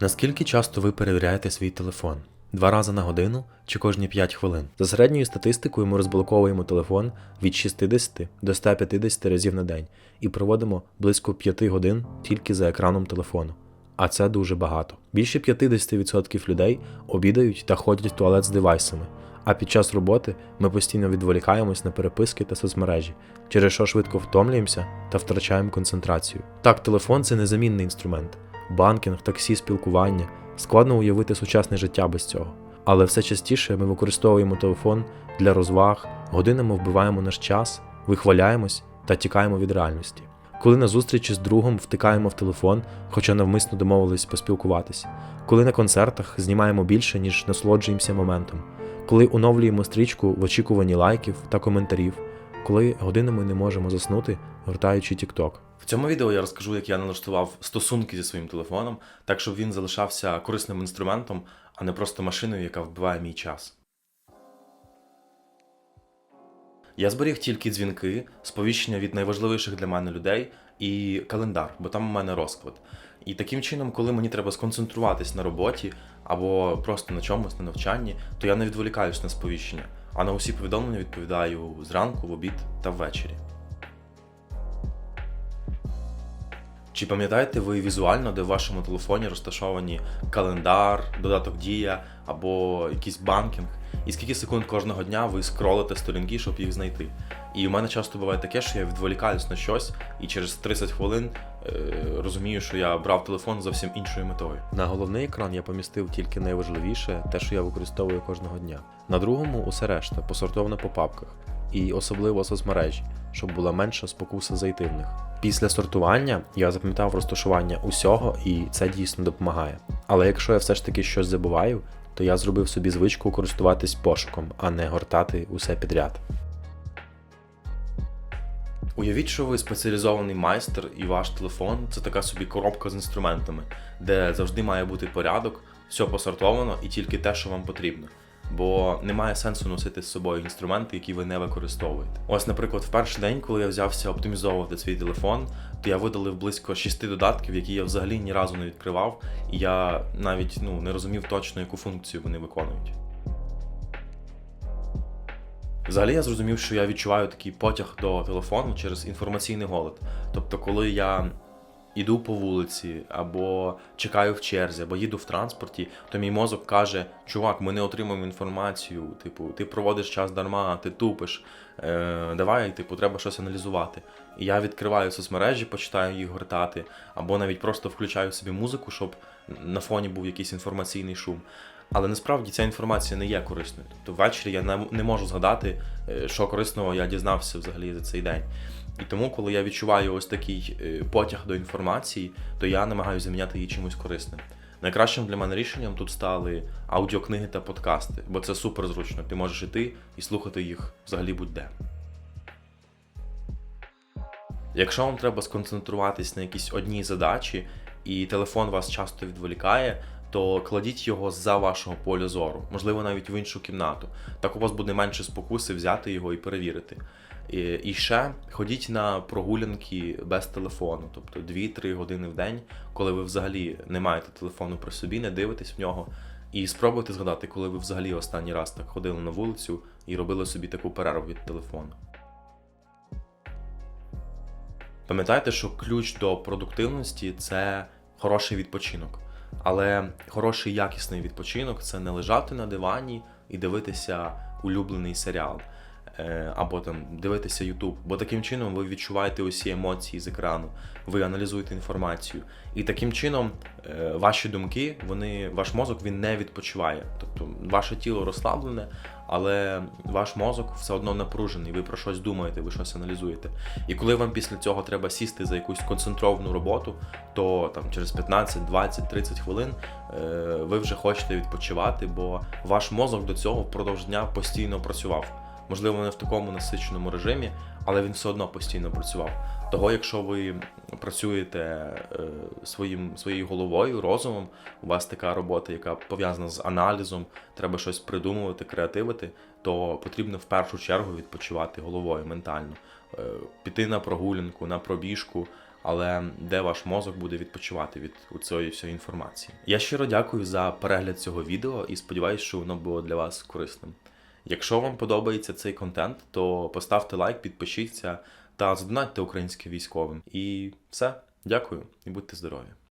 Наскільки часто ви перевіряєте свій телефон? Два рази на годину чи кожні 5 хвилин? За середньою статистикою ми розблоковуємо телефон від 60 до 150 разів на день і проводимо близько 5 годин тільки за екраном телефону. А це дуже багато. Більше 50% людей обідають та ходять в туалет з девайсами. А під час роботи ми постійно відволікаємось на переписки та соцмережі, через що швидко втомлюємося та втрачаємо концентрацію. Так, телефон це незамінний інструмент. Банкінг, таксі, спілкування. Складно уявити сучасне життя без цього. Але все частіше ми використовуємо телефон для розваг, годинами вбиваємо наш час, вихваляємось та тікаємо від реальності. Коли на зустрічі з другом втикаємо в телефон, хоча навмисно домовились поспілкуватися, коли на концертах знімаємо більше, ніж насолоджуємося моментом, коли оновлюємо стрічку в очікуванні лайків та коментарів, коли годинами не можемо заснути, гортаючи TikTok. В цьому відео я розкажу, як я налаштував стосунки зі своїм телефоном, так щоб він залишався корисним інструментом, а не просто машиною, яка вбиває мій час. Я зберіг тільки дзвінки, сповіщення від найважливіших для мене людей і календар, бо там у мене розклад. І таким чином, коли мені треба сконцентруватись на роботі або просто на чомусь на навчанні, то я не відволікаюсь на сповіщення, а на усі повідомлення відповідаю зранку, в обід та ввечері. Чи пам'ятаєте ви візуально, де в вашому телефоні розташовані календар, додаток Дія або якийсь банкінг? І скільки секунд кожного дня ви скролите сторінки, щоб їх знайти? І у мене часто буває таке, що я відволікаюсь на щось, і через 30 хвилин е, розумію, що я брав телефон зовсім іншою метою. На головний екран я помістив тільки найважливіше, те, що я використовую кожного дня. На другому усе решта, посортовано по папках, і особливо соцмережі, щоб була менша спокуса зайти в них. Після сортування я запам'ятав розташування усього, і це дійсно допомагає. Але якщо я все ж таки щось забуваю, то я зробив собі звичку користуватись пошуком, а не гортати усе підряд. Уявіть, що ви спеціалізований майстер, і ваш телефон це така собі коробка з інструментами, де завжди має бути порядок, все посортовано і тільки те, що вам потрібно. Бо немає сенсу носити з собою інструменти, які ви не використовуєте. Ось, наприклад, в перший день, коли я взявся оптимізовувати свій телефон, то я видалив близько шести додатків, які я взагалі ні разу не відкривав, і я навіть ну не розумів точно, яку функцію вони виконують. Взагалі я зрозумів, що я відчуваю такий потяг до телефону через інформаційний голод. Тобто, коли я іду по вулиці, або чекаю в черзі, або їду в транспорті, то мій мозок каже: Чувак, ми не отримуємо інформацію, типу, ти проводиш час дарма, ти тупиш. Е, давай, типу, треба щось аналізувати. І я відкриваю соцмережі, почитаю їх гортати, або навіть просто включаю собі музику, щоб на фоні був якийсь інформаційний шум. Але насправді ця інформація не є корисною. Тобто ввечері я не- не можу згадати, е, що корисного я дізнався взагалі за цей день. І тому, коли я відчуваю ось такий е, потяг до інформації, то я намагаюся заміняти її чимось корисним. Найкращим для мене рішенням тут стали аудіокниги та подкасти, бо це супер зручно. Ти можеш іти і слухати їх взагалі будь-де. Якщо вам треба сконцентруватись на якійсь одній задачі, і телефон вас часто відволікає, то кладіть його за вашого поля зору, можливо, навіть в іншу кімнату. Так у вас буде менше спокуси взяти його і перевірити. І, ще ходіть на прогулянки без телефону, тобто 2-3 години в день, коли ви взагалі не маєте телефону при собі, не дивитесь в нього. І спробуйте згадати, коли ви взагалі останній раз так ходили на вулицю і робили собі таку перерву від телефону. Пам'ятайте, що ключ до продуктивності це хороший відпочинок. Але хороший якісний відпочинок це не лежати на дивані і дивитися улюблений серіал. Е, Або там дивитися YouTube, бо таким чином ви відчуваєте усі емоції з екрану, ви аналізуєте інформацію, і таким чином е, ваші думки, вони, ваш мозок він не відпочиває. Тобто ваше тіло розслаблене, але ваш мозок все одно напружений. Ви про щось думаєте, ви щось аналізуєте. І коли вам після цього треба сісти за якусь концентровану роботу, то там через 15, 20, 30 хвилин е, ви вже хочете відпочивати, бо ваш мозок до цього впродовж дня постійно працював. Можливо, не в такому насиченому режимі, але він все одно постійно працював. Того, якщо ви працюєте е, своїм, своєю головою, розумом, у вас така робота, яка пов'язана з аналізом, треба щось придумувати, креативити, то потрібно в першу чергу відпочивати головою ментально, Е, піти на прогулянку, на пробіжку, але де ваш мозок буде відпочивати від цієї всієї інформації. Я щиро дякую за перегляд цього відео і сподіваюся, що воно було для вас корисним. Якщо вам подобається цей контент, то поставте лайк, підпишіться та задонатьте українським військовим. І все, дякую і будьте здорові!